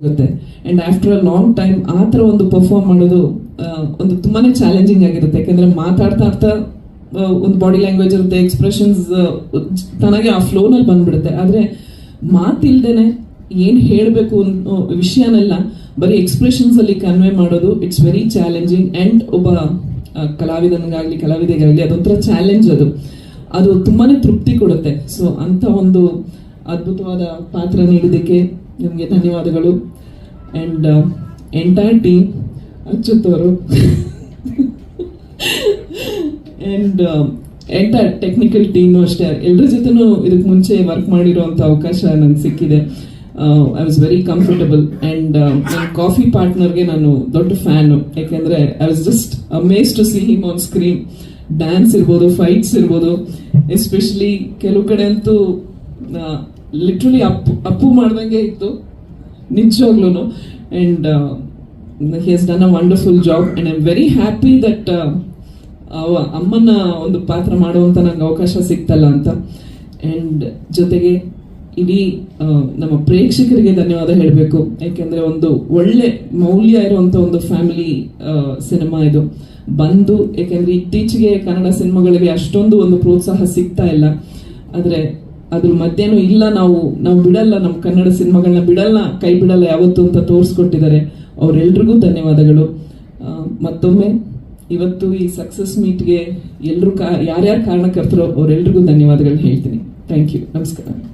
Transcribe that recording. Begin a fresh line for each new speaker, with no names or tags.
ಆಗುತ್ತೆ. And after a long time ಆ ಥರ ಒಂದು ಪರ್ಫಾರ್ಮ್ ಮಾಡೋದು ಒಂದು ತುಂಬಾನೇ ಚಾಲೆಂಜಿಂಗ್ ಆಗಿರುತ್ತೆ. ಯಾಕಂದ್ರೆ ಮಾತಾಡ್ತಾ ಆಡ್ತಾ ಒಂದು ಬಾಡಿ ಲ್ಯಾಂಗ್ವೇಜ್ ಇರುತ್ತೆ ಎಕ್ಸ್ಪ್ರೆಷನ್ಸ್ ತನಗೆ ಆ ಫ್ಲೋನಲ್ಲಿ ಬಂದ್ಬಿಡುತ್ತೆ. ಆದ್ರೆ ಮಾತಿಲ್ದೇನೆ ಏನು ಹೇಳಬೇಕು ವಿಷಯನೆಲ್ಲ, ಬರೀ ಎಕ್ಸ್ಪ್ರೆಷನ್ಸಲ್ಲಿ ಕನ್ವೆ ಮಾಡೋದು ಇಟ್ಸ್ ವೆರಿ ಚಾಲೆಂಜಿಂಗ್ ಅಂಡ್ ಒಬ್ಬ ಕಲಾವಿದನಿಗಾಗಲಿ, ಕಲಾವಿದೆಗಾಗ್ಲಿ, ಅದೊಂಥರ ಚಾಲೆಂಜ್ ಅದು. ಅದು ತುಂಬಾನೇ ತೃಪ್ತಿ ಕೊಡುತ್ತೆ. ಸೊ ಅಂತ ಒಂದು ಅದ್ಭುತವಾದ ಪಾತ್ರ ನೀಡಿದ್ದಕ್ಕೆ ನಿಮಗೆ ಧನ್ಯವಾದಗಳು. ಆ್ಯಂಡ್ ಎಂಟೈರ್ ಟೀಮ್ ಅಚ್ಚುತ್ತವರು ಆ್ಯಂಡ್ ಎಂಟೈರ್ ಟೆಕ್ನಿಕಲ್ ಟೀಮ್ ಅಷ್ಟೇ. ಎಲ್ಲರ ಜೊತೆನೂ ಇದಕ್ಕೆ ಮುಂಚೆ ವರ್ಕ್ ಮಾಡಿರೋವಂಥ ಅವಕಾಶ ನನಗೆ ಸಿಕ್ಕಿದೆ. I was very comfortable and ನನ್ನ ಕಾಫಿ ಪಾರ್ಟ್ನರ್ಗೆ ನಾನು ದೊಡ್ಡ ಫ್ಯಾನು ಯಾಕೆಂದರೆ I was just amaze to see him on screen dance ಇರ್ಬೋದು ಫೈಟ್ಸ್ ಇರ್ಬೋದು. ಎಸ್ಪೆಷಲಿ ಕೆಲವು ಕಡೆ ಅಂತೂ ಲಿಟ್ರಲಿ ಅಪ್ಪು ಅಪ್ಪು ಮಾಡ್ದಂಗೆ ಇತ್ತು. ನಿಜವಾಗ್ಲೂ and he has done a wonderful job and I am very happy that ಅವ ಅಮ್ಮನ ಒಂದು ಪಾತ್ರ ಮಾಡುವಂಥ ನಂಗೆ ಅವಕಾಶ ಸಿಗ್ತಲ್ಲ ಅಂತ. ಆ್ಯಂಡ್ ಜೊತೆಗೆ ಇಡೀ ನಮ್ಮ ಪ್ರೇಕ್ಷಕರಿಗೆ ಧನ್ಯವಾದ ಹೇಳಬೇಕು. ಯಾಕೆಂದ್ರೆ ಒಂದು ಒಳ್ಳೆ ಮೌಲ್ಯ ಇರುವಂತ ಒಂದು ಫ್ಯಾಮಿಲಿ ಸಿನಿಮಾ ಇದು. ಬಂದು ಯಾಕೆಂದ್ರೆ ಇತ್ತೀಚೆಗೆ ಕನ್ನಡ ಸಿನಿಮಾಗಳಿಗೆ ಅಷ್ಟೊಂದು ಒಂದು ಪ್ರೋತ್ಸಾಹ ಸಿಗ್ತಾ ಇಲ್ಲ. ಆದ್ರೆ ಅದ್ರ ಮಧ್ಯನೂ ಇಲ್ಲ ನಾವು ನಾವು ಬಿಡಲ್ಲ ನಮ್ಮ ಕನ್ನಡ ಸಿನಿಮಾಗಳನ್ನ ಬಿಡಲ್ಲ, ಕೈ ಬಿಡಲ್ಲ ಯಾವತ್ತು ಅಂತ ತೋರಿಸ್ಕೊಟ್ಟಿದ್ದಾರೆ. ಅವರೆಲ್ರಿಗೂ ಧನ್ಯವಾದಗಳು. ಮತ್ತೊಮ್ಮೆ, ಇವತ್ತು ಈ ಸಕ್ಸಸ್ ಮೀಟ್ಗೆ ಎಲ್ಲರೂ ಕಾ, ಯಾರ್ಯಾರು ಕಾರಣಕರ್ತರೋ ಅವರೆಲ್ರಿಗೂ ಧನ್ಯವಾದಗಳು ಹೇಳ್ತೀನಿ. Thank you. ನಮಸ್ಕಾರ.